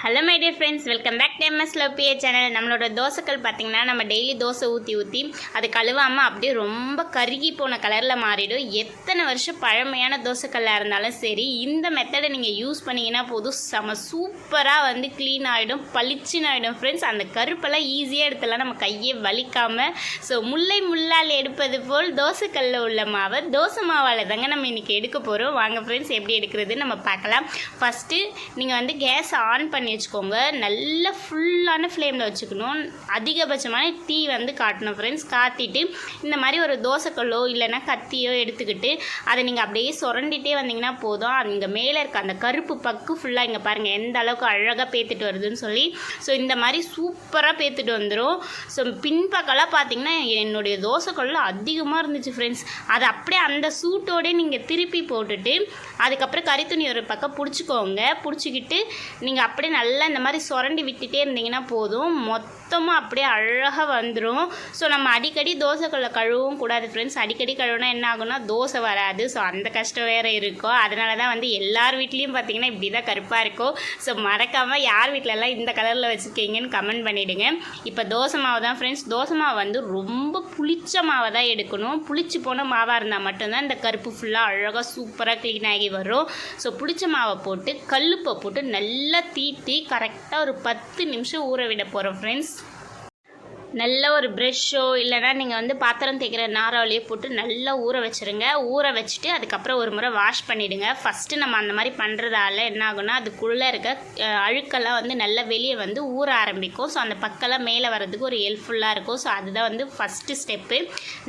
Hello my dear friends welcome back to MS லவ்பிஏ channel நம்மளோட தோசைக்கல் பார்த்திங்கன்னா நம்ம டெய்லி தோசை ஊற்றி ஊற்றி அது கழுவாமல் அப்படியே ரொம்ப கருகி போன கலரில் மாறிடும். எத்தனை வருஷம் பழமையான தோசைக்கல்லாக இருந்தாலும் சரி இந்த மெத்தடை நீங்கள் யூஸ் பண்ணிங்கன்னா போதும். செம சூப்பராக வந்து க்ளீன் ஆகிடும் பளிச்சுன்னு ஆகிடும் ஃப்ரெண்ட்ஸ் அந்த கருப்பெல்லாம் ஈஸியாக எடுத்துலாம் நம்ம கையை வலிக்காமல் ஸோ முல்லை முள்ளால் எடுப்பது போல் தோசைக்கல்லில் உள்ள மாவை தோசை மாவால் தாங்க நம்ம இன்றைக்கி எடுக்க போகிறோம் வாங்க ஃப்ரெண்ட்ஸ் எப்படி எடுக்கிறது நம்ம பார்க்கலாம். ஃபஸ்ட்டு நீங்கள் வந்து கேஸ் ஆன் பண்ணி வச்சுக்கோங்க. நல்ல ஃபுல்லான ஃப்ளேமில் வச்சுக்கணும். அதிகபட்சமான தீ வந்து காட்டணும் ஃப்ரெண்ட்ஸ் காட்டிட்டு இந்த மாதிரி ஒரு தோசைக்கல்லோ இல்லைன்னா கத்தியோ எடுத்துக்கிட்டு அதை நீங்கள் அப்படியே சுரண்டிட்டே வந்தீங்கன்னா போதும். இங்கே மேலே இருக்க அந்த கருப்பு பக்கு ஃபுல்லாக இங்கே பாருங்கள் எந்த அளவுக்கு அழகாக பேத்துட்டு வருதுன்னு சொல்லி. ஸோ இந்த மாதிரி சூப்பராக பேத்துட்டு வந்துடும் ஸோ பின்பக்கம்லாம் பார்த்தீங்கன்னா என்னுடைய தோசைக்கல்ல அதிகமாக இருந்துச்சு ஃப்ரெண்ட்ஸ் அதை அப்படியே அந்த சூட்டோடே நீங்கள் திருப்பி போட்டுட்டு அதுக்கப்புறம் கறி துணி ஒரு பக்கம் பிடிச்சிக்கோங்க. பிடிச்சிக்கிட்டு நீங்கள் அப்படியே நல்லா இந்த மாதிரி சுரண்டி விட்டுட்டே இருந்தீங்கன்னா போதும். மொத்தமாக அப்படியே அழகாக வந்துடும் ஸோ நம்ம அடிக்கடி தோசைக்குள்ள கழுவும் கூடாது ஃப்ரெண்ட்ஸ் அடிக்கடி கழுவுனா என்ன ஆகும்னா தோசை வராது. ஸோ அந்த கஷ்டம் வேறு இருக்கும். அதனால தான் வந்து எல்லார் வீட்லேயும் பார்த்தீங்கன்னா இப்படி தான் கருப்பாக இருக்கும். ஸோ மறக்காமல் யார் வீட்டிலலாம் இந்த கலரில் வச்சுருக்கீங்கன்னு கமெண்ட் பண்ணிவிடுங்க இப்போ தோசை மாவு தான் ஃப்ரெண்ட்ஸ் தோசை மாவு வந்து ரொம்ப புளிச்ச மாவை தான் எடுக்கணும். புளிச்சு போன மாவாக இருந்தால் மட்டும்தான் இந்த கருப்பு ஃபுல்லாக அழகாக சூப்பராக க்ளீன் ஆகி வரும். ஸோ புளிச்ச மாவை போட்டு கல்லுப்பை போட்டு நல்லா தீட்டி கரெக்டாக ஒரு பத்து நிமிஷம் ஊற விட போகிறோம் ஃப்ரெண்ட்ஸ் நல்ல ஒரு ப்ரெஷ்ஷோ இல்லைனா நீங்கள் வந்து பாத்திரம் தேய்க்கிற நாராவளியோ போட்டு நல்லா ஊற வச்சுருங்க. ஊற வச்சுட்டு அதுக்கப்புறம் ஒரு முறை வாஷ் பண்ணிவிடுங்க ஃபஸ்ட்டு நம்ம அந்த மாதிரி பண்ணுறதால என்ன ஆகும்னா அதுக்குள்ளே இருக்க அழுக்கெல்லாம் வந்து நல்லா வெளியே வந்து ஊற ஆரம்பிக்கும். ஸோ அந்த பக்கெல்லாம் மேலே வர்றதுக்கு ஒரு ஹெல்ப்ஃபுல்லாக இருக்கும். ஸோ அதுதான் வந்து ஃபஸ்ட்டு ஸ்டெப்பு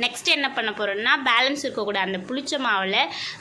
நெக்ஸ்ட் என்ன பண்ண போகிறோம்னா பேலன்ஸ் இருக்கக்கூடாது. அந்த புளிச்ச மாவில்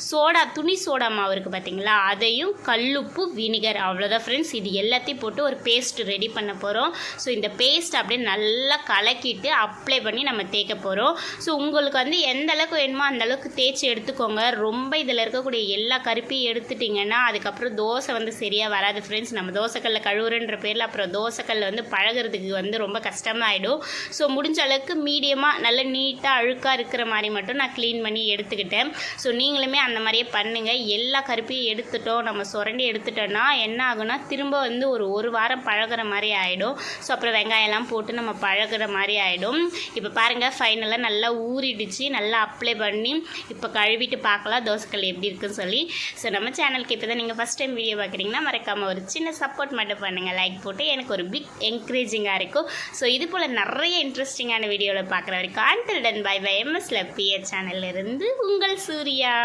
சோடா துணி சோடா மாவு இருக்குது பார்த்தீங்களா அதையும் கல்லுப்பு வினிகர் அவ்வளோதான் ஃப்ரெண்ட்ஸ் இது எல்லாத்தையும் போட்டு ஒரு பேஸ்ட் ரெடி பண்ண போகிறோம் ஸோ இந்த பேஸ்ட் அப்படியே நல்லா கலக்கிட்டு அப்ளை பண்ணி நம்ம தேய்க்க போகிறோம் ஸோ உங்களுக்கு வந்து எந்த அளவுக்கு வேணுமோ அந்த அளவுக்கு தேய்ச்சி எடுத்துக்கோங்க. ரொம்ப இதில் இருக்கக்கூடிய எல்லா கருப்பையும் எடுத்துட்டிங்கன்னா அதுக்கப்புறம் தோசை வந்து சரியாக வராது ஃப்ரெண்ட்ஸ் நம்ம தோசைக்கல்லில் கழுவுறன்ற பேரில் அப்புறம் தோசைக்கல்ல வந்து பழகுறதுக்கு வந்து ரொம்ப கஷ்டமாயிடும். ஸோ முடிஞ்ச அளவுக்கு மீடியமாக நல்ல நீட்டாக அழுக்காக இருக்கிற மாதிரி மட்டும் நான் க்ளீன் பண்ணி எடுத்துக்கிட்டேன். ஸோ நீங்களுமே அந்த மாதிரியே பண்ணுங்கள் எல்லா கருப்பையும் எடுத்துட்டோம். நம்ம சுரண்டி எடுத்துட்டோன்னா என்ன ஆகும்னா திரும்ப வந்து ஒரு ஒரு வாரம் பழகுற மாதிரி ஆகிடும் ஸோ அப்புறம் வெங்காயம்லாம் போட்டு நம்ம பழகுற மாதிரி ஆகிடும் இப்போ பாருங்கள் ஃபைனலாக நல்லா ஊறிடுச்சு. நல்லா அப்ளை பண்ணி இப்போ கழுவிட்டு பார்க்கலாம் தோசைக்கல் எப்படி இருக்குன்னு சொல்லி. ஸோ நம்ம சேனலுக்கு இப்போ தான் நீங்கள் ஃபஸ்ட் டைம் வீடியோ பார்க்குறீங்கன்னா மறக்காமல் ஒரு சின்ன சப்போர்ட் மட்டும் பண்ணுங்கள் லைக் போட்டு எனக்கு ஒரு பிக் என்கரேஜிங்காக இருக்கும். ஸோ இது போல் நிறைய இன்ட்ரெஸ்டிங்கான வீடியோவில் பார்க்குற வரைக்கும் ஆண்டர்டன் பை பை எம்எஸ் லப்பிய சேனல்லேருந்து உங்கள் சூர்யா.